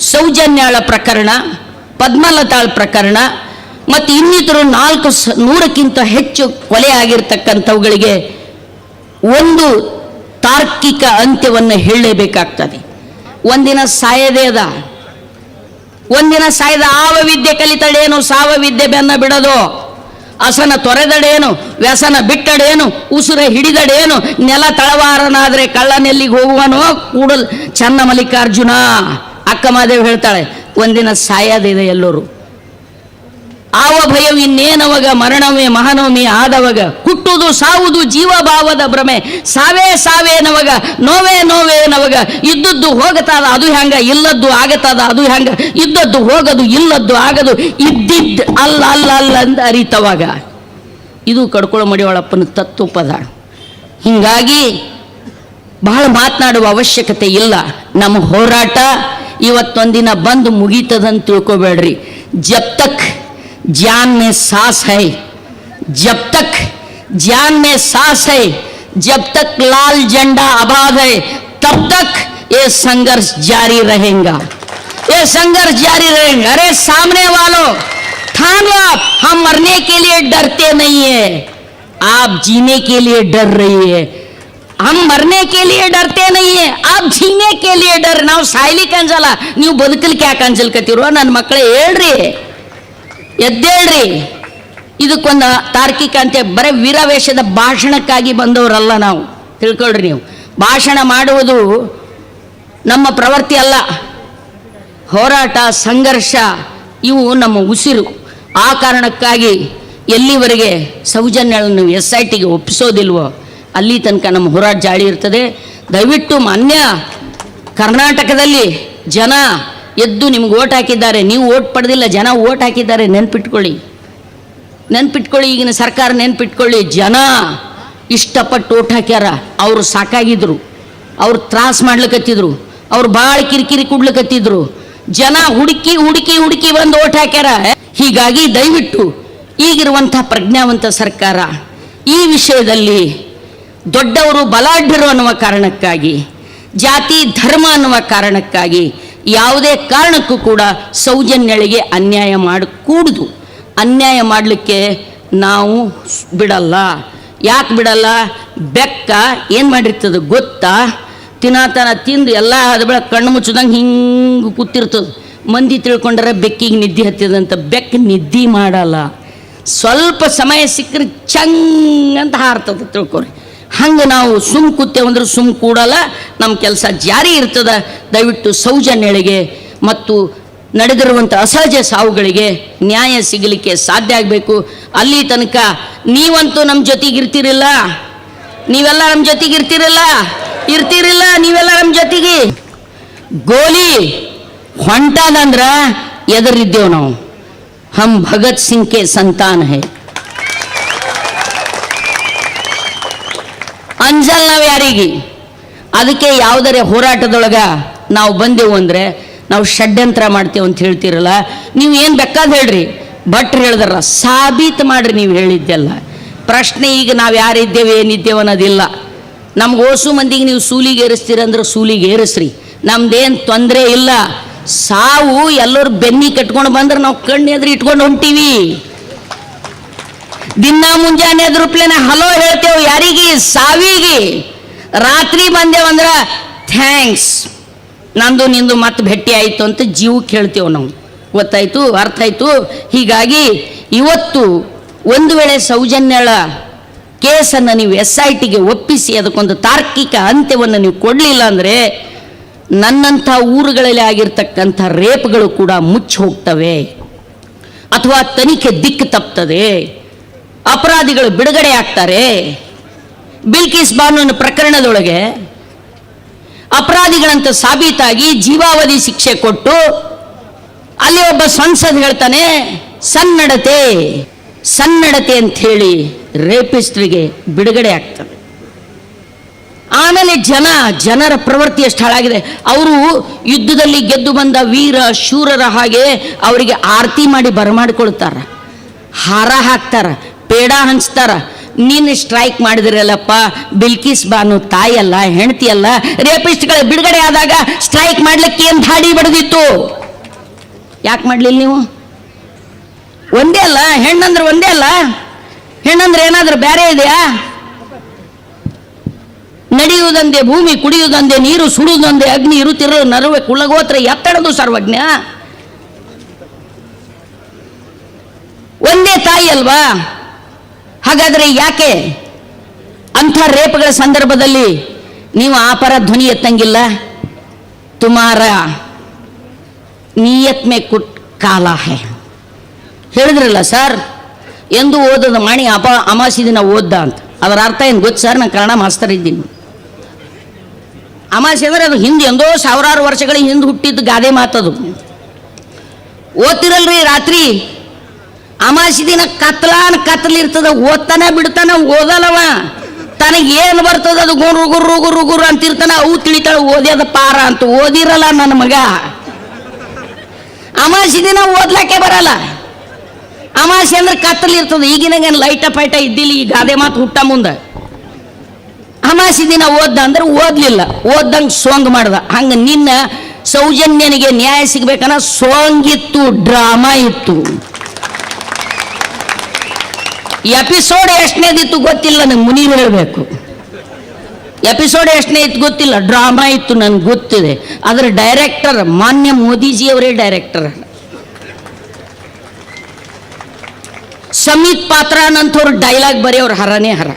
ಸೌಜನ್ಯಾಳ ಪ್ರಕರಣ, ಪದ್ಮಲತಾಳ್ ಪ್ರಕರಣ ಮತ್ತು ಇನ್ನಿತರು ನಾಲ್ಕು ಸ, ನೂರಕ್ಕಿಂತ ಹೆಚ್ಚು ಕೊಲೆ ಆಗಿರ್ತಕ್ಕಂಥವುಗಳಿಗೆ ಒಂದು ತಾರ್ಕಿಕ ಅಂತ್ಯವನ್ನು ಹೇಳಲೇಬೇಕಾಗ್ತದೆ. ಒಂದಿನ ಸಾಯದೇ ಅದ. ಒಂದಿನ ಸಾಯದ ಆವ ವಿದ್ಯೆ ಕಲಿತಡೇನು ಸಾವ ವಿದ್ಯೆ ಬೆನ್ನ ಬಿಡದು? ಅಸನ ತೊರೆದಡೇನು ವ್ಯಸನ ಬಿಟ್ಟಡೇನು ಉಸಿರ ಹಿಡಿದಡೇನು ನೆಲ ತಳವಾರನಾದರೆ ಕಳ್ಳನೆಲ್ಲಿಗೆ ಹೋಗುವನೋ? ಕೂಡಲ್ ಚನ್ನ ಮಲ್ಲಿಕಾರ್ಜುನ. ಅಕ್ಕ ಮಾದೇವ್ ಹೇಳ್ತಾಳೆ, ಒಂದಿನ ಸಾಯೋದಿದೆ ಎಲ್ಲರೂ. ಆವ ಭಯವು ಇನ್ನೇನವಾಗ, ಮರಣವೇ ಮಹಾನವಮಿ ಆದವಾಗ. ಹುಟ್ಟುವುದು ಸಾವುದು ಜೀವಭಾವದ ಭ್ರಮೆ. ಸಾವೇ ಸಾವೇನವಾಗ ನೋವೇ ನೋವೇನವಾಗ ಇದ್ದದ್ದು ಹೋಗತಾದ ಅದು ಹೆಂಗ ಇಲ್ಲದ್ದು ಆಗತಾದ ಅದು ಹೆಂಗ ಇದ್ದದ್ದು ಹೋಗದು, ಇಲ್ಲದ್ದು ಆಗದು ಇದ್ದಿದ್ದು ಅಲ್ಲ ಅಲ್ಲ ಅಲ್ಲ ಅಂತ ಅರಿತವಾಗ ಇದು ಕಡ್ಕೊಳ್ಳೋ ಮಡಿವಾಳಪ್ಪನ ತತ್ವ ಪದ ಹೀಗಾಗಿ ಬಹಳ ಮಾತನಾಡುವ ಅವಶ್ಯಕತೆ ಇಲ್ಲ. ನಮ್ಮ ಹೋರಾಟ ಇವತ್ತೊಂದಿನ ಬಂದು ಮುಗೀತದಂತ ತಿಳ್ಕೊಬೇಡ್ರಿ ಜಬ್ ತಕ್ ಜಾನ್ ಮೇ ಸಾಸ್ ಹೈ जब तक जान में सांस है जब तक लाल झंडा आबाद है तब तक ये संघर्ष जारी रहेगा ये संघर्ष जारी रहेगा अरे सामने वालों ठान लो आप हम मरने के लिए डरते नहीं है आप जीने के लिए डर रही है हम मरने के लिए डरते नहीं है आप जीने के लिए डर ನಾವು ಸಾಯ್ಲಿಕ್ಕೆ ಅಂಜಲ್ಲ ನೀವು ಬದುಕಲಿಕ್ಕೆ ಯಾಕೆ ಅಂಜಲ್ಕತ್ತಿರೋ ನನ್ನ ಮಕ್ಕಳೇ ಹೇಳ್ರಿ ಎದ್ದೇಳ್ರಿ ಇದಕ್ಕೊಂದು ತಾರ್ಕಿಕ ಅಂತೆ ಬರೀ ವೀರಾವೇಶದ ಭಾಷಣಕ್ಕಾಗಿ ಬಂದವರಲ್ಲ ನಾವು ತಿಳ್ಕೊಳ್ರಿ ನೀವು ಭಾಷಣ ಮಾಡುವುದು ನಮ್ಮ ಪ್ರವೃತ್ತಿ ಅಲ್ಲ ಹೋರಾಟ ಸಂಘರ್ಷ ಇವು ನಮ್ಮ ಉಸಿರು ಆ ಕಾರಣಕ್ಕಾಗಿ ಎಲ್ಲಿವರೆಗೆ ಸೌಜನ್ಯಗಳನ್ನು ಎಸ್ ಐ ಟಿಗೆ ಒಪ್ಪಿಸೋದಿಲ್ವೋ ಅಲ್ಲಿ ತನಕ ನಮ್ಮ ಹೋರಾಟ ಜಾಳಿ ಇರ್ತದೆ. ದಯವಿಟ್ಟು ಮಾನ್ಯ ಕರ್ನಾಟಕದಲ್ಲಿ ಜನ ಎದ್ದು ನಿಮ್ಗೆ ಓಟ್ ಹಾಕಿದ್ದಾರೆ. ನೀವು ಓಟ್ ಪಡೆದಿಲ್ಲ, ಜನ ಓಟ್ ಹಾಕಿದ್ದಾರೆ. ನೆನ್ಪಿಟ್ಕೊಳ್ಳಿ. ನೆನ್ಪಿಟ್ಕೊಳ್ಳಿ, ಈಗಿನ ಸರ್ಕಾರ ನೆನ್ಪಿಟ್ಕೊಳ್ಳಿ. ಜನ ಇಷ್ಟಪಟ್ಟು ಓಟ್ ಹಾಕ್ಯಾರ. ಅವರು ಸಾಕಾಗಿದ್ರು. ಅವ್ರು ತ್ರಾಸ ಮಾಡ್ಲಿಕ್ಕತ್ತಿದ್ರು ಅವ್ರು ಭಾಳ ಕಿರಿಕಿರಿ ಕೊಡ್ಲಿಕ್ಕತ್ತಿದ್ರು ಜನ ಹುಡುಕಿ ಹುಡುಕಿ ಹುಡುಕಿ ಬಂದು ಓಟ್ ಹಾಕ್ಯಾರ. ಹೀಗಾಗಿ ದಯವಿಟ್ಟು ಈಗಿರುವಂಥ ಪ್ರಜ್ಞಾವಂತ ಸರ್ಕಾರ ಈ ವಿಷಯದಲ್ಲಿ ದೊಡ್ಡವರು ಬಲಾಢ್ಯರು ಅನ್ನುವ ಕಾರಣಕ್ಕಾಗಿ, ಜಾತಿ, ಧರ್ಮ ಅನ್ನುವ ಕಾರಣಕ್ಕಾಗಿ ಯಾವುದೇ ಕಾರಣಕ್ಕೂ ಕೂಡ ಸೌಜನ್ಯಳಿಗೆ ಅನ್ಯಾಯ ಮಾಡಕೂಡುದು ಅನ್ಯಾಯ ಮಾಡಲಿಕ್ಕೆ ನಾವು ಬಿಡಲ್ಲ. ಯಾಕೆ ಬಿಡಲ್ಲ? ಬೆಕ್ಕ ಏನು ಮಾಡಿರ್ತದೆ ಗೊತ್ತಾ? ತಿನ್ನತನ ತಿಂದು ಎಲ್ಲ ಅದ ಕಣ್ಣು ಮುಚ್ಚದಂಗೆ ಹಿಂಗೆ ಕೂತಿರ್ತದೆ. ಮಂದಿ ತಿಳ್ಕೊಂಡ್ರೆ ಬೆಕ್ಕಿಗೆ ನಿದ್ದೆ ಹತ್ತಿದಂತ ಬೆಕ್ಕ ನಿದ್ದೆ ಮಾಡಲ್ಲ. ಸ್ವಲ್ಪ ಸಮಯ ಸಿಕ್ಕರೆ ಚಂಗ್ ಅಂತ ಹಾರ್ತದೆ ತಿಳ್ಕೊರಿ. ಹಂಗೆ ನಾವು ಸುಮ್ ಕೂತೇವಂದ್ರೆ ಸುಮ್ ಕೂಡಲ್ಲ ನಮ್ಮ ಕೆಲಸ ಜಾರಿ ಇರ್ತದ. ದಯವಿಟ್ಟು ಸೌಜನ್ಯಳಿಗೆ ಮತ್ತು ನಡೆದಿರುವಂಥ ಅಸಹಜ ಸಾವುಗಳಿಗೆ ನ್ಯಾಯ ಸಿಗಲಿಕ್ಕೆ ಸಾಧ್ಯ ಆಗಬೇಕು. ಅಲ್ಲಿ ತನಕ ನೀವಂತೂ ನಮ್ಮ ಜೊತೆಗಿರ್ತಿರಲ್ಲ ನೀವೆಲ್ಲ ನಮ್ಮ ಜೊತೆಗಿರ್ತಿರಲ್ಲ ಇರ್ತಿರಿಲ್ಲ. ನೀವೆಲ್ಲ ನಮ್ಮ ಜೊತೆಗೆ. ಗೋಲಿ ಹೊಂಟಾದಂದ್ರ ಎದರಿದ್ದೇವೆ ನಾವು. ಹಮ್ ಭಗತ್ ಸಿಂಗ್ ಕೆ ಸಂತಾನ ಹೇ. ಅಂಜಲ್ ನಾವು ಯಾರಿಗೆ ಅದಕ್ಕೆ ಯಾವುದರ ಹೋರಾಟದೊಳಗ ನಾವು ಬಂದೆವು ಅಂದರೆ ನಾವು ಷಡ್ಯಂತ್ರ ಮಾಡ್ತೇವೆ ಅಂತ ಹೇಳ್ತಿರಲ್ಲ, ನೀವು ಏನು ಬೇಕಾದ ಹೇಳ್ರಿ. ಭಟ್ರು ಹೇಳಿದ್ರಲ್ಲ ಸಾಬೀತು ಮಾಡ್ರಿ ನೀವು ಹೇಳಿದ್ದೆಲ್ಲ. ಪ್ರಶ್ನೆ ಈಗ ನಾವು ಯಾರಿದ್ದೇವೆ ಏನಿದ್ದೇವೆ ಅನ್ನೋದಿಲ್ಲ. ನಮ್ಗೆ ಓಸು ಮಂದಿಗೆ ನೀವು ಸೂಲಿಗೆ ಏರಿಸ್ತೀರಂದ್ರೆ ಸೂಲಿಗೆ ಏರಿಸ್ರಿ. ನಮ್ದೇನು ತೊಂದರೆ ಇಲ್ಲ. ಸಾವು ಎಲ್ಲರೂ ಬೆನ್ನಿ ಕಟ್ಕೊಂಡು ಬಂದ್ರೆ ನಾವು ಕಣ್ಣು ಎದುರು ಇಟ್ಕೊಂಡು ಹೊಂಟೀವಿ. ದಿನ ಮುಂಜಾನೆ ಎದುರುಪ್ಲೇನ ಹಲೋ ಹೇಳ್ತೇವೆ ಯಾರಿಗೆ? ಸಾವಿಗೆ. ರಾತ್ರಿ ಬಂದೇವಂದ್ರ ಥ್ಯಾಂಕ್ಸ್. ನಂದು ನಿಂದು ಮತ್ತೆ ಭೇಟಿ ಆಯಿತು ಅಂತ ಜೀವಕ್ಕೆ ಹೇಳ್ತೇವೆ ನಾವು. ಗೊತ್ತಾಯಿತು? ಅರ್ಥ ಆಯ್ತು? ಹೀಗಾಗಿ ಇವತ್ತು ಒಂದು ವೇಳೆ ಸೌಜನ್ಯಳ ಕೇಸನ್ನು ನೀವು ಎಸ್ ಐ ಟಿಗೆ ಒಪ್ಪಿಸಿ ಅದಕ್ಕೊಂದು ತಾರ್ಕಿಕ ಅಂತ್ಯವನ್ನು ನೀವು ಕೊಡಲಿಲ್ಲ ಅಂದರೆ ನನ್ನಂಥ ಊರುಗಳಲ್ಲಿ ಆಗಿರ್ತಕ್ಕಂಥ ರೇಪ್ಗಳು ಕೂಡ ಮುಚ್ಚಿ ಹೋಗ್ತವೆ. ಅಥವಾ ತನಿಖೆ ದಿಕ್ಕು ತಪ್ತದೆ. ಅಪರಾಧಿಗಳು ಬಿಡುಗಡೆ ಆಗ್ತಾರೆ. ಬಿಲ್ಕಿಸ್ ಬಾನುವಿನ ಪ್ರಕರಣದೊಳಗೆ ಅಪರಾಧಿಗಳಂತ ಸಾಬೀತಾಗಿ ಜೀವಾವಧಿ ಶಿಕ್ಷೆ ಕೊಟ್ಟು ಅಲ್ಲಿ ಒಬ್ಬ ಸಂಸದ್ ಹೇಳ್ತಾನೆ, ಸನ್ನಡತೆ ಸನ್ನಡತೆ ಅಂತ ಹೇಳಿ ರೇಪಿಸ್ಟ್ರಿಗೆ ಬಿಡುಗಡೆ ಆಗ್ತದೆ. ಆಮೇಲೆ ಜನ, ಜನರ ಪ್ರವೃತ್ತಿ ಎಷ್ಟು ಹಾಳಾಗಿದೆ. ಅವರು ಯುದ್ಧದಲ್ಲಿ ಗೆದ್ದು ಬಂದ ವೀರ, ಶೂರರ ಹಾಗೆ ಅವರಿಗೆ ಆರತಿ ಮಾಡಿ ಬರಮಾಡಿಕೊಳ್ತಾರ. ಹಾರ ಹಾಕ್ತಾರ. ಪೇಡ ಹಂಚ್ತಾರ. ನೀನು ಸ್ಟ್ರೈಕ್ ಮಾಡಿದಿರಲ್ಲಪ್ಪ, ಬಿಲ್ಕಿಸ್ ಬಾನು ತಾಯಲ್ಲ ಹೆಂಡತಿಯಲ್ಲ ರೇಪಿಸ್ಟ್ಗಳ ಬಿಡುಗಡೆ ಆದಾಗ ಸ್ಟ್ರೈಕ್ ಮಾಡ್ಲಿಕ್ಕೆ ಏನು ಧಾಡಿ ಬಡ್ದಿತ್ತು? ಯಾಕೆ ಮಾಡ್ಲಿಲ್ಲ ನೀವು? ಒಂದೇ ಅಲ್ಲ, ಹೆಣ್ಣಂದ್ರೆ ಒಂದೇ ಅಲ್ಲ. ಹೆಣ್ಣಂದ್ರೆ ಏನಾದ್ರೂ ಬೇರೆ ಇದೆಯಾ? ನಡೆಯುವುದಂದೇ ಭೂಮಿ, ಕುಡಿಯುವುದಂದೆ ನೀರು, ಸುಡುವುದೊಂದೇ ಅಗ್ನಿ ಇರುತ್ತಿರೋ ನರವೆ, ಕುಳ್ಳಗೋತ್ರ, ಎತ್ತಡದು ಸರ್ವಜ್ಞ. ಒಂದೇ ತಾಯಿ ಅಲ್ವಾ? ಹಾಗಾದ್ರೆ ಯಾಕೆ ಅಂಥ ರೇಪ್ಗಳ ಸಂದರ್ಭದಲ್ಲಿ ನೀವು ಆಪರ ಧ್ವನಿ ಎತ್ತಂಗಿಲ್ಲ? ತುಮಾರ, ನಿಯತ್ ಮೇ ಕುಟ್ ಕಾಲ ಹೇ. ಹೇಳಿದ್ರಲ್ಲ ಸರ್, ಎಂದು ಓದದ ಮಾಣಿ ಅಪ ಅಮಾಸಿ ದಿನ ಓದ್ದ ಅಂತ. ಅದರ ಅರ್ಥ ಏನು ಗೊತ್ತು ಸರ್? ನಾನು ಕನ್ನಡ ಮಾಸ್ತರ್ ಇದ್ದೀನಿ. ಅಮಾಸಿ ಅಂದರೆ ಅದು ಹಿಂದೆ, ಎಂದೋ ಸಾವಿರಾರು ವರ್ಷಗಳ ಹಿಂದೆ ಹುಟ್ಟಿದ್ದು ಗಾದೆ ಮಾತದು. ಓದ್ತಿರಲ್ರಿ ರಾತ್ರಿ? ಅಮಾಸಿ ದಿನ ಕತ್ಲಾನ್ ಕತ್ಲಿರ್ತದ, ಓದ್ತಾನ ಬಿಡ್ತಾನ, ಓದಲ್ಲವ. ತನಗೇನು ಬರ್ತದ ಅದು ಗುರು ಗುರು ಗುರು ಗುರು ಅಂತಿರ್ತಾನ, ಅವು ತಿಳಿತಾಳ ಓದ್ಯದ ಪಾರ ಅಂತ. ಓದಿರಲ್ಲ ನನ್ನ ಮಗ. ಅಮಾಸಿ ದಿನ ಓದ್ಲಕ್ಕೆ ಬರಲ್ಲ. ಅಮಾಸಿ ಅಂದ್ರೆ ಕತ್ತಲಿರ್ತದ ಈಗಿನಾಗೇನು ಲೈಟ ಪೈಟ ಇದ್ದಿಲ್ಲ, ಈ ಗಾದೆ ಮಾತು ಹುಟ್ಟ ಮುಂದೆ. ಅಮಾಸಿ ದಿನ ಓದ್ದ ಅಂದ್ರೆ ಓದ್ಲಿಲ್ಲ. ಓದ್ದಂಗೆ ಸೋಂಗ್ ಮಾಡ್ದ. ಹಂಗ ನಿನ್ನ ಸೌಜನ್ಯನಿಗೆ ನ್ಯಾಯ ಸಿಗ್ಬೇಕನ್ನ ಸೋಂಗಿತ್ತು ಡ್ರಾಮಾ ಇತ್ತು. ಎಪಿಸೋಡ್ ಎಷ್ಟನೇದಿತ್ತು ಗೊತ್ತಿಲ್ಲ ನನಗೆ ಮುನಿ ಹೇಳಬೇಕು. ಎಪಿಸೋಡ್ ಎಷ್ಟನೇ ಇತ್ತು ಗೊತ್ತಿಲ್ಲ ಡ್ರಾಮಾ ಇತ್ತು ನನಗೆ ಗೊತ್ತಿದೆ. ಅದರ ಡೈರೆಕ್ಟರ್ ಮಾನ್ಯ ಮೋದಿಜಿಯವರೇ ಡೈರೆಕ್ಟರ್ ಸಮೀತ್ ಪಾತ್ರ ಅನ್ನಂಥವ್ರು ಡೈಲಾಗ್ ಬರೆಯೋರು ಹರನೇ ಹರ.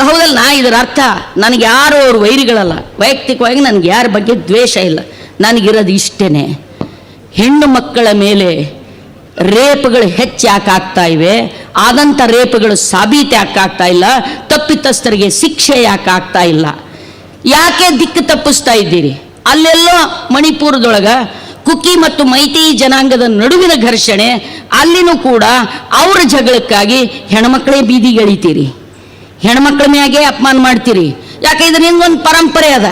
ಹೌದಲ್ಲ, ನಾ ಇದರ ಅರ್ಥ. ನನಗೆ ಯಾರು ಅವ್ರ ವೈರಿಗಳಲ್ಲ. ವೈಯಕ್ತಿಕವಾಗಿ ನನಗೆ ಯಾರ ಬಗ್ಗೆ ದ್ವೇಷ ಇಲ್ಲ. ನನಗಿರೋದು ಇಷ್ಟೇ ಹೆಣ್ಣು ಮಕ್ಕಳ ಮೇಲೆ ರೇಪ್ಗಳು ಹೆಚ್ಚು ಯಾಕೆ ಆಗ್ತಾ ಇವೆ? ಆದಂಥ ರೇಪ್ಗಳು ಸಾಬೀತು ಯಾಕೆ ಆಗ್ತಾ ಇಲ್ಲ? ತಪ್ಪಿತಸ್ಥರಿಗೆ ಶಿಕ್ಷೆ ಯಾಕೆ ಆಗ್ತಾ ಇಲ್ಲ? ಯಾಕೆ ದಿಕ್ಕು ತಪ್ಪಿಸ್ತಾ ಇದ್ದೀರಿ? ಅಲ್ಲೆಲ್ಲೋ ಮಣಿಪುರದೊಳಗೆ ಕುಕಿ ಮತ್ತು ಮೈತಿ ಜನಾಂಗದ ನಡುವಿನ ಘರ್ಷಣೆ, ಅಲ್ಲಿನೂ ಕೂಡ ಅವರ ಜಗಳಕ್ಕಾಗಿ ಹೆಣ್ಮಕ್ಳೇ ಬೀದಿ ಗೆಳಿತೀರಿ ಹೆಣ್ಮಕ್ಳ ಮ್ಯಾಗೆ ಅಪಮಾನ ಮಾಡ್ತೀರಿ. ಯಾಕೆ ಇದು ನಿಮ್ಗೊಂದು ಪರಂಪರೆ ಅದ?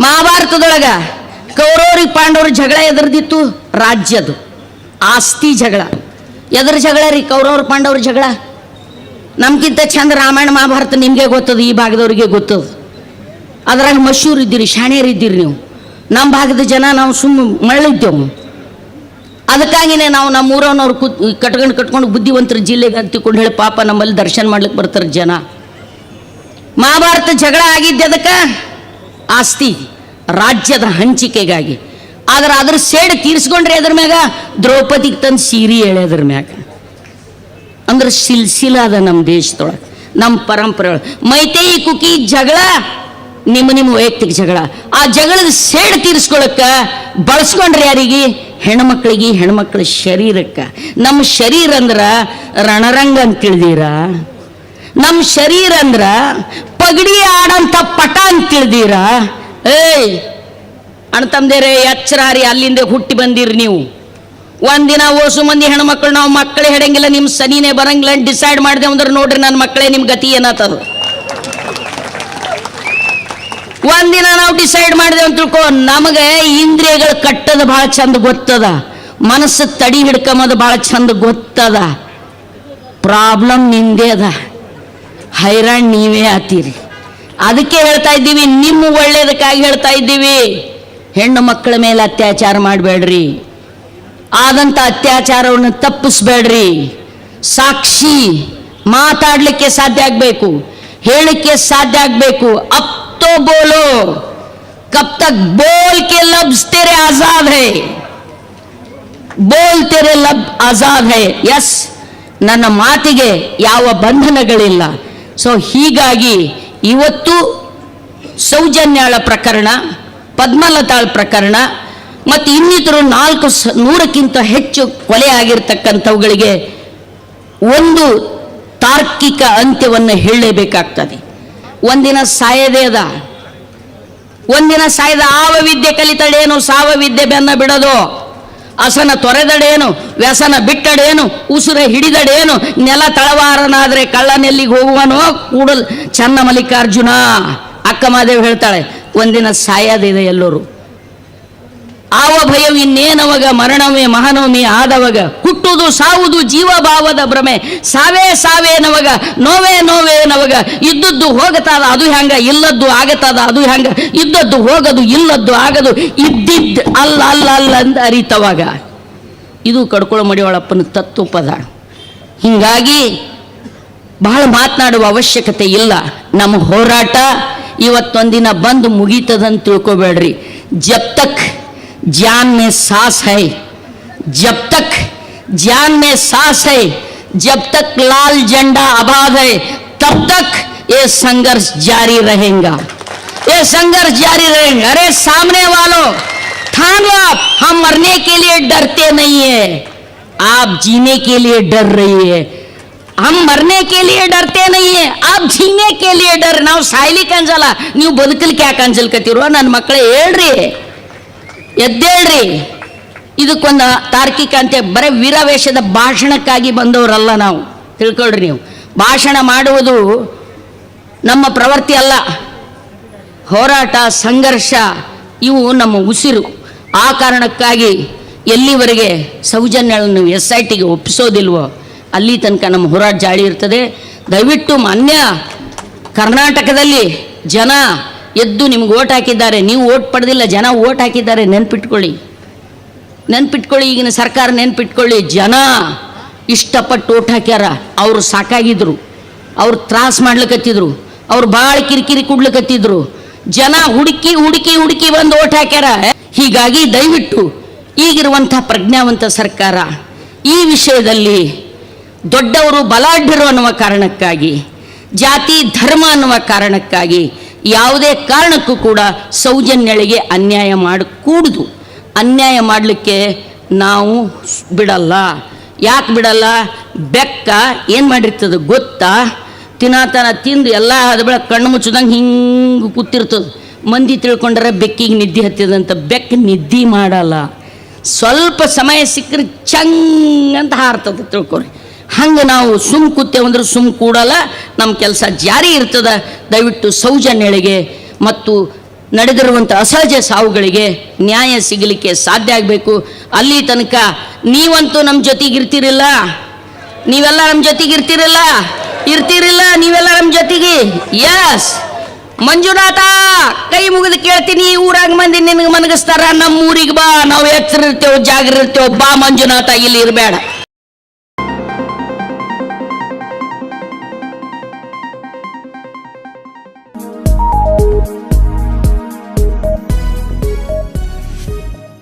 ಮಹಾಭಾರತದೊಳಗ ಕೌರವ್ರಿಗೆ ಪಾಂಡವ್ರ ಜಗಳ ಎದುರ್ದಿತ್ತು ರಾಜ್ಯದು ಆಸ್ತಿ ಜಗಳ. ಎದ್ರ ಜಗಳ ರೀ, ಕೌರವ್ರ ಪಾಂಡವ್ರ ಜಗಳ. ನಮ್ಗಿಂತ ಚಂದ ರಾಮಾಯಣ ಮಹಾಭಾರತ ನಿಮಗೆ ಗೊತ್ತದ, ಈ ಭಾಗದವ್ರಿಗೆ ಗೊತ್ತದ. ಅದ್ರಾಗ ಮಶೂರ್ ಇದ್ದೀರಿ, ಶಾಣ್ಯರು ಇದ್ದೀರಿ ನೀವು. ನಮ್ಮ ಭಾಗದ ಜನ ನಾವು ಸುಮ್ಮ ಮರಳಿದ್ದೆವು. ಅದಕ್ಕಾಗಿನೇ ನಾವು ನಮ್ಮ ಊರವ್ನವ್ರು ಕೂತ್, ಕಟ್ಕೊಂಡು ಕಟ್ಕೊಂಡು ಬುದ್ಧಿವಂತರ ಜಿಲ್ಲೆಗೆ ಅಂತಿಕೊಂಡು ಹೇಳಿ, ಪಾಪ ನಮ್ಮಲ್ಲಿ ದರ್ಶನ ಮಾಡ್ಲಿಕ್ಕೆ ಬರ್ತಾರೆ ಜನ. ಮಹಾಭಾರತ ಜಗಳ ಆಗಿದ್ದೆ ಅದಕ್ಕೆ. ಆಸ್ತಿ, ರಾಜ್ಯದ ಹಂಚಿಕೆಗಾಗಿ. ಆದ್ರೆ ಅದ್ರ ಸೇಡ್ ತೀರ್ಸ್ಕೊಂಡ್ರಿ ಅದ್ರ ಮ್ಯಾಗ? ದ್ರೌಪದಿಗೆ ತಂದು ಸೀರೆ ಅದ್ರ ಮ್ಯಾಗ. ಅಂದ್ರೆ ಸಿಲ್ಸಿಲ ಅದ ನಮ್ಮ ದೇಶದೊಳಗೆ ನಮ್ಮ ಪರಂಪರೆ ಮೈತೈ ಕುಕಿ ಜಗಳ, ನಿಮ್ಮ ನಿಮ್ಮ ವೈಯಕ್ತಿಕ ಜಗಳ. ಆ ಜಗಳದ ಸೇಡ್ ತೀರಿಸ್ಕೊಳಕ್ಕೆ ಬಳಸ್ಕೊಂಡ್ರಿ ಯಾರಿಗೆ? ಹೆಣ್ಮಕ್ಳಿಗೆ, ಹೆಣ್ಮಕ್ಳ ಶರೀರಕ್ಕೆ. ನಮ್ಮ ಶರೀರ ಅಂದ್ರೆ ರಣರಂಗ ಅಂತ ತಿಳಿದೀರ? ನಮ್ಮ ಶರೀರ ಅಂದ್ರೆ ಪಗಡಿ ಆಡಂತ ಪಟ ಅಂತ ತಿಳಿದೀರ? ಏಯ್! ಅಣ್ತಂದೇರೆ ಎಚ್ಚರಾರಿ ಅಲ್ಲಿಂದ ಹುಟ್ಟಿ ಬಂದಿರಿ ನೀವು. ಒಂದಿನ ಓಸು ಮಂದಿ ಹೆಣ್ಮಕ್ಳು, ನಾವು ಮಕ್ಕಳೇ ಹೆಡಂಗಿಲ್ಲ ನಿಮ್ಮ ಸನಿನೇ ಬರಂಗಿಲ್ಲ ಡಿಸೈಡ್ ಮಾಡಿದೆ ಅಂದ್ರೆ ನೋಡ್ರಿ ನನ್ನ ಮಕ್ಕಳೇ ನಿಮ್ಮ ಗತಿ ಏನಾತದ. ಒಂದಿನ ನಾವು ಡಿಸೈಡ್ ಮಾಡಿದೆ ಅಂತ ತಿಳ್ಕೊ, ನಮಗೆ ಇಂದ್ರಿಯಗಳು ಕಟ್ಟದ ಭಾಳ ಚಂದ ಗೊತ್ತದ. ಮನಸ್ಸು ತಡಿ ಹಿಡ್ಕೊಂಬದು ಭಾಳ ಚಂದ ಗೊತ್ತದ. ಪ್ರಾಬ್ಲಮ್ ನಿಂದೇ ಅದ. ಹೈರಾಣ್ ನೀವೇ ಆತೀರಿ. ಅದಕ್ಕೆ ಹೇಳ್ತಾ ಇದ್ದೀವಿ, ನಿಮ್ಮ ಒಳ್ಳೇದಕ್ಕಾಗಿ ಹೇಳ್ತಾ ಇದ್ದೀವಿ. ಹೆಣ್ಣು ಮಕ್ಕಳ ಮೇಲೆ ಅತ್ಯಾಚಾರ ಮಾಡಬೇಡ್ರಿ. ಆದಂಥ ಅತ್ಯಾಚಾರವನ್ನು ತಪ್ಪಿಸ್ಬೇಡ್ರಿ. ಸಾಕ್ಷಿ ಮಾತಾಡಲಿಕ್ಕೆ ಸಾಧ್ಯ ಆಗಬೇಕು, ಹೇಳಲಿಕ್ಕೆ ಸಾಧ್ಯ ಆಗಬೇಕು. ಅಪ್ತೋ ಬೋಲೋ. ಕಪ್ ತಕ್ ಬೋಲ್ ಕೆ ಲಬ್ಸ್ ತೆರೆ ಆಜಾದ್ ಹೈ. ಬೋಲ್ ತೆರೆ ಲಬ್ ಆಜಾದ್ ಹೈ. ಎಸ್ ನನ್ನ ಮಾತಿಗೆ ಯಾವ ಬಂಧನಗಳಿಲ್ಲ. ಸೊ ಹೀಗಾಗಿ ಇವತ್ತು ಸೌಜನ್ಯಾಳ ಪ್ರಕರಣ. ಪದ್ಮಲತಾಳ್ ಪ್ರಕರಣ ಮತ್ತು ಇನ್ನಿತರ ನಾಲ್ಕು ಸ ನೂರಕ್ಕಿಂತ ಹೆಚ್ಚು ಕೊಲೆ ಆಗಿರ್ತಕ್ಕಂಥವುಗಳಿಗೆ ಒಂದು ತಾರ್ಕಿಕ ಅಂತ್ಯವನ್ನು ಹೇಳಲೇಬೇಕಾಗ್ತದೆ. ಒಂದಿನ ಸಾಯದೇ ಅದ. ಒಂದಿನ ಸಾಯದ ಆವ ವಿದ್ಯೆ ಕಲಿತಡೇನು ಸಾವ ವಿದ್ಯೆ ಬೆನ್ನ ಬಿಡದು? ಅಸನ ತೊರೆದಡೇನು ವ್ಯಸನ ಬಿಟ್ಟಡೇನು ಉಸಿರ ಹಿಡಿದಡೇನು ನೆಲ ತಳವಾರನಾದರೆ ಕಳ್ಳನೆಲ್ಲಿಗೆ ಹೋಗುವನೋ? ಕೂಡಲ್ ಚನ್ನ ಮಲ್ಲಿಕಾರ್ಜುನ, ಅಕ್ಕ ಮಾದೇವ್ ಹೇಳ್ತಾಳೆ ಒಂದಿನ ಸಾಯದಿದೆ ಎಲ್ಲರೂ. ಆವ ಭಯವು ಇನ್ನೇನವಾಗ, ಮರಣವೇ ಮಹಾನವಮಿ ಆದವಾಗ. ಹುಟ್ಟುವುದು ಸಾವುದು ಜೀವಭಾವದ ಭ್ರಮೆ. ಸಾವೇ ಸಾವೇನವಾಗ ನೋವೇ ನೋವೇನವಾಗ ಇದ್ದದ್ದು ಹೋಗತಾದ ಅದು ಹೆಂಗ ಇಲ್ಲದ್ದು ಆಗತಾದ ಅದು ಹೆಂಗ ಇದ್ದದ್ದು ಹೋಗದು, ಇಲ್ಲದ್ದು ಆಗದು. ಇದ್ದಿದ್ದು ಅಲ್ಲ ಅಲ್ಲ ಅಲ್ಲ ಅಂತ ಅರಿತವಾಗ. ಇದು ಕಡ್ಕೊಳ ಮಡಿಯೊಳಪ್ಪನ ತತ್ವಪದ. ಹೀಗಾಗಿ ಬಹಳ ಮಾತನಾಡುವ ಅವಶ್ಯಕತೆ ಇಲ್ಲ. ನಮ್ಮ ಹೋರಾಟ ಇವತ್ತೊಂದಿನ ಬಂದು ಮುಗೀತದಂತ ತಿಳ್ಕೊಬೇಡ್ರಿ ಜಬ್ ತಕ್ ಜಾನ್ ಮೇ ಸಾಸ್ ಹೈ जब तक जान में सांस है जब तक लाल झंडा आबाद है तब तक ये संघर्ष जारी रहेगा ये संघर्ष जारी रहेगा अरे सामने वालों ठान लो आप हम मरने के लिए डरते नहीं है आप जीने के लिए डर रही है हम मरने के लिए डरते नहीं है आप जीने के लिए डर ನಾವು ಸಾಯ್ಲಿಕ್ಕೆ ಅನ್ಸಲ್ಲ ನೀವು ಬದುಕಲಿಕ್ಕೆ ಯಾಕೆ ಅನ್ಸಲ್ಕತ್ತಿರೋ ನನ್ನ ಮಕ್ಕಳೇ ಹೇಳ್ರಿ ಎದ್ದೇಳ್ರಿ ಇದಕ್ಕೊಂದು ತಾರ್ಕಿಕ ಅಂತ ಬರೀ ವೀರಾವೇಶದ ಭಾಷಣಕ್ಕಾಗಿ ಬಂದವರಲ್ಲ ನಾವು ತಿಳ್ಕೊಳ್ರಿ ನೀವು ಭಾಷಣ ಮಾಡುವುದು ನಮ್ಮ ಪ್ರವೃತ್ತಿ ಅಲ್ಲ ಹೋರಾಟ ಸಂಘರ್ಷ ಇವು ನಮ್ಮ ಉಸಿರು ಆ ಕಾರಣಕ್ಕಾಗಿ ಎಲ್ಲಿವರೆಗೆ ಸೌಜನ್ಯಗಳನ್ನು ಎಸ್ ಐ ಟಿಗೆ ಒಪ್ಪಿಸೋದಿಲ್ವೋ ಅಲ್ಲಿ ತನಕ ನಮ್ಮ ಹೋರಾಟ ಜಾಳಿ ಇರ್ತದೆ. ದಯವಿಟ್ಟು ಮಾನ್ಯ ಕರ್ನಾಟಕದಲ್ಲಿ ಜನ ಎದ್ದು ನಿಮ್ಗೆ ಓಟ್ ಹಾಕಿದ್ದಾರೆ. ನೀವು ಓಟ್ ಪಡೆದಿಲ್ಲ, ಜನ ಓಟ್ ಹಾಕಿದ್ದಾರೆ. ನೆನ್ಪಿಟ್ಕೊಳ್ಳಿ. ನೆನ್ಪಿಟ್ಕೊಳ್ಳಿ, ಈಗಿನ ಸರ್ಕಾರ ನೆನ್ಪಿಟ್ಕೊಳ್ಳಿ. ಜನ ಇಷ್ಟಪಟ್ಟು ಓಟ್ ಹಾಕ್ಯಾರ. ಅವರು ಸಾಕಾಗಿದ್ರು. ಅವ್ರು ತ್ರಾಸ ಮಾಡ್ಲಿಕ್ಕತ್ತಿದ್ರು ಅವ್ರು ಭಾಳ ಕಿರಿಕಿರಿ ಕೊಡ್ಲಿಕ್ಕತ್ತಿದ್ರು ಜನ ಹುಡುಕಿ ಹುಡುಕಿ ಹುಡುಕಿ ಬಂದು ಓಟ್ ಹಾಕ್ಯಾರ. ಹೀಗಾಗಿ ದಯವಿಟ್ಟು ಈಗಿರುವಂಥ ಪ್ರಜ್ಞಾವಂತ ಸರ್ಕಾರ ಈ ವಿಷಯದಲ್ಲಿ ದೊಡ್ಡವರು ಬಲಾಢ್ಯರು ಅನ್ನುವ ಕಾರಣಕ್ಕಾಗಿ, ಜಾತಿ, ಧರ್ಮ ಅನ್ನುವ ಕಾರಣಕ್ಕಾಗಿ ಯಾವುದೇ ಕಾರಣಕ್ಕೂ ಕೂಡ ಸೌಜನ್ಯಳಿಗೆ ಅನ್ಯಾಯ ಮಾಡಕೂಡುದು. ಅನ್ಯಾಯ ಮಾಡಲಿಕ್ಕೆ ನಾವು ಬಿಡಲ್ಲ. ಯಾಕೆ ಬಿಡಲ್ಲ? ಬೆಕ್ಕ ಏನು ಮಾಡಿರ್ತದೆ ಗೊತ್ತಾ? ತಿನ್ನತನ ತಿಂದು ಎಲ್ಲ ಅದು ಕಣ್ಣು ಮುಚ್ಚದಂಗೆ ಹಿಂಗೆ ಕೂತಿರ್ತದೆ. ಮಂದಿ ತಿಳ್ಕೊಂಡ್ರೆ ಬೆಕ್ಕಿಗೆ ನಿದ್ದೆ ಹತ್ತಿದಂತ ಬೆಕ್ಕ ನಿದ್ದೆ ಮಾಡಲ್ಲ. ಸ್ವಲ್ಪ ಸಮಯ ಸಿಕ್ಕರೆ ಚಂಗ್ ಅಂತ ಹಾರ್ತದೆ ತಿಳ್ಕೊರಿ ಹಂಗೆ ನಾವು ಸುಮ್ ಕೂತೇವೆ ಅಂದ್ರೆ ಸುಮ್ ಕೂಡಲ್ಲ ನಮ್ಮ ಕೆಲಸ ಜಾರಿ ಇರ್ತದ. ದಯವಿಟ್ಟು ಸೌಜನ್ಯಳಿಗೆ ಮತ್ತು ನಡೆದಿರುವಂಥ ಅಸಹಜ ಸಾವುಗಳಿಗೆ ನ್ಯಾಯ ಸಿಗಲಿಕ್ಕೆ ಸಾಧ್ಯ ಆಗಬೇಕು. ಅಲ್ಲಿ ತನಕ ನೀವಂತೂ ನಮ್ಮ ಜೊತೆಗೆ ಇರ್ತಿರಿಲ್ಲ. ನೀವೆಲ್ಲ ನಮ್ಮ ಜೊತೆಗೆ ಇರ್ತಿರಲ್ಲ. ನೀವೆಲ್ಲ ನಮ್ಮ ಜೊತೆಗೆ. ಎಸ್ ಮಂಜುನಾಥ, ಕೈ ಮುಗಿದು ಕೇಳ್ತೀನಿ ಊರಾಗ ಮಂದಿ ನಿನಗೆ ಮನಗಿಸ್ತಾರ ನಮ್ಮ ಊರಿಗೆ ಬಾ. ನಾವು ಎತ್ತರಿರ್ತೇವೆ ಜಾಗರಿರ್ತೇವೆ ಬಾ ಮಂಜುನಾಥ, ಇಲ್ಲಿ ಇರಬೇಡ.